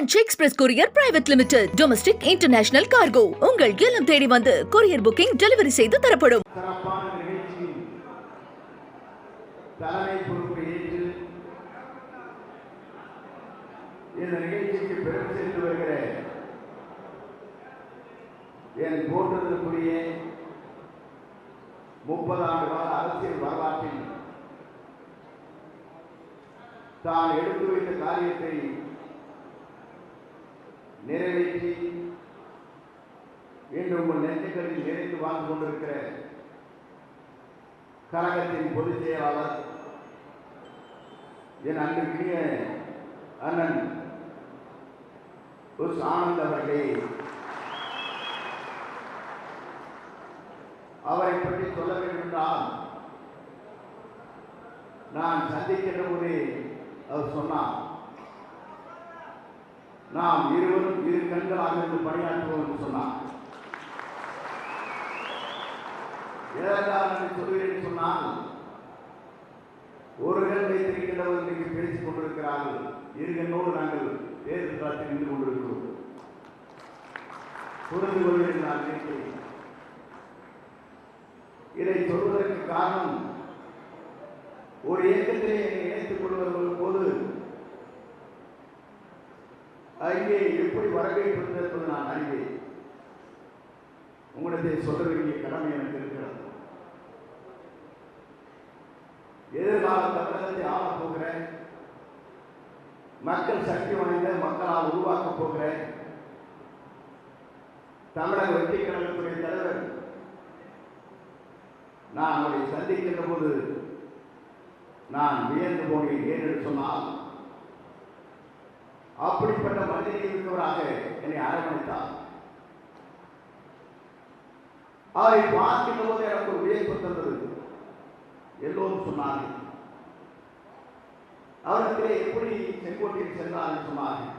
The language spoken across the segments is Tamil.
Branch express courier private limited domestic international cargo உங்கள் இல்லம் தேடி வந்து கொரியர் புக்கிங் டெலிவரி செய்து தரப்படும். தலைமை பொறுப்பை ஏற்று இந்த நிகழ்ச்சிக்கு பெருமை சேர்த்து வருகிற என் போற்றுதலுக்குரிய முப்பது ஆண்டு கால அரசியல் வரலாற்றில் தான் எடுத்து வைத்த காரியத்தை நிறைவேற்றி இன்று உங்கள் நெஞ்சுகளில் நிறைந்து வாழ்ந்து கொண்டிருக்கிற கழகத்தின் பொதுச் செயலாளர் என் அன்பிற்குரிய அண்ணன் உஸ் ஆனந்த் அவர்களே அவரை பற்றி சொல்ல வேண்டும் என்றால் நான் சந்திக்கின்ற ஒரு அவர் சொன்னார். நாம் இருவரும் இரு கண்களாக இருந்து பணியாற்றுவோம் என்று சொன்னார். எதற்காக சொல்கிறேன் சொன்னால் ஒரு கண் வைத்திருக்கின்றவர் இன்றைக்கு பேசிக் கொண்டிருக்கிறார்கள். இரு கண்ணோடு நாங்கள் தேர்தல் களத்தில் நின்று கொண்டிருக்கிறோம். புரிந்து கொள்வேன் நான் நினைக்கிறேன் இதை சொல்வதற்கு காரணம் ஒரு இயக்கத்திலே என்னை இணைத்துக் கொள்வதற்கு போது அங்கே எப்படி வரவேற்பது நான் அறிவேன். உங்களிடத்தை சொல்ல வேண்டிய கடமை எனக்கு இருக்கிறது. எதிர்கால தமிழகத்தை ஆளப் போகிறேன் மக்கள் சக்தி வாய்ந்த மக்களால் உருவாக்கப் போகிறேன் தமிழக வெற்றி கழகத்துடைய தலைவர் நான் அவரை சந்திக்கின்ற போது நான் வியந்து போனேன் ஏன் என்று சொன்னால் அப்படிப்பட்ட மனிதனை இருக்கிறவராக என்னை அரவணைத்தார். அவரை பார்க்கின்ற போது எனக்கு ஒரு வியப்பு தந்தது. எல்லோரும் சொன்னார்கள். அவர்களே எப்படி செங்கோட்டையில் சென்றார் சொன்னார்கள்.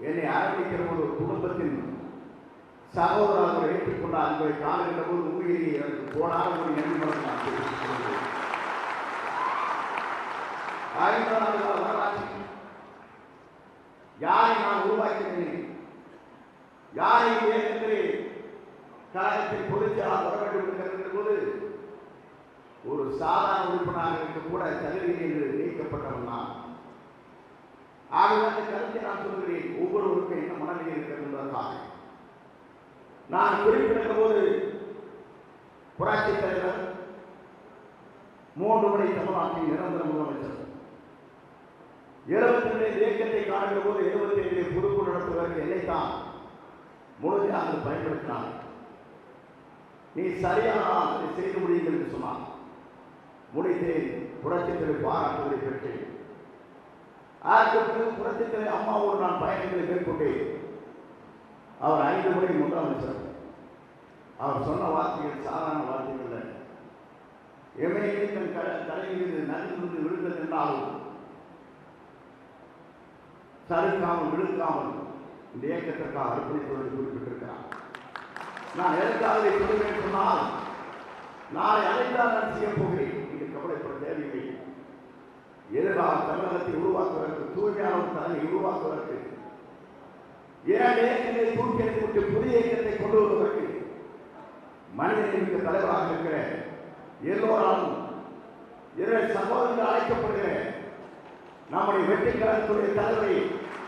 என்னை ஆரம்பிக்கிற போது ஒரு குடும்பத்தின் சகோதரர்கள் ஏற்றுக்கொண்டார் என்பதை காணுகின்ற போது உண்மையிலேயே எனக்கு போனாலும் ஒரு நன்றி மரம் நான் தெரிவித்துக் கொள்கிறேன். ஐம்பதாவது கால வரலாற்றில் யாரை யாரை ஏற்கனவே கழகத்தில் பொதுச்செயலாளர் வர வேண்டும் என்கிற போது ஒரு சாதாரண உறுப்பினராக இருக்க கூட தகுதி என்று நீக்கப்பட்டவன் நான். ஆகவே அந்த கருத்தை நான் சொல்கிறேன். ஒவ்வொருவருக்கும் என்ன மனநிலை இருக்கிறது என்பதற்காக. நான் குறிப்பிடுகிற போது புரட்சித் தலைவர் மூன்று முறை தமிழ்நாட்டின் நிரந்தர முதலமைச்சர். இருபத்தி ரெண்டு இயக்கத்தை காணுகிற போது இருபத்தி ஏழு பொறுப்பு நடத்துவதற்கு என்னைத்தான் முழுமையாக பயன்படுத்தினார். நீ சரியான அதை செய்து முடியுங்கள் என்று சொன்னார். முடித்தேன் புரட்சித்தலை பாராட்டுவதை பெற்றேன். அதற்கு பிறகு புரட்சித்தலை அம்மாவோடு நான் பயணங்களை மேற்கொண்டேன். அவர் ஐந்து முறை முதலமைச்சர் அவர் சொன்ன வார்த்தைகள் சாதாரண வார்த்தைகள் அல்ல. எமையிலே தன் க தலையிலிருந்து நன்றிருந்து விழுந்தது என்றாலும் சறுக்காமல் விழுக்காமல் இந்த இயக்கத்திற்காக அர்ப்பணித்துள்ளது குறிப்பிட்டிருக்கிறார். நான் எதற்காக இதை சொல்லுவேன் சொன்னால் நாளை அழைத்தால் நான் செய்ய போகிறேன். இது கவலைப்பட தேவையில்லை. எதிர்கால தமிழகத்தை உருவாக்குவதற்கு தூய்மையான ஒரு தலைமை உருவாக்குவதற்கு இரண்டு இயக்கங்களை தூக்கி எறிந்துவிட்டு புதிய இயக்கத்தை கொண்டு வருவதற்கு மனிதனுக்கு தலைவராக இருக்கிற எல்லோராலும் இரண்டு சகோதரர்கள் அழைக்கப்படுகிற நம்முடைய வெற்றி கழகத்துடைய தலைவரை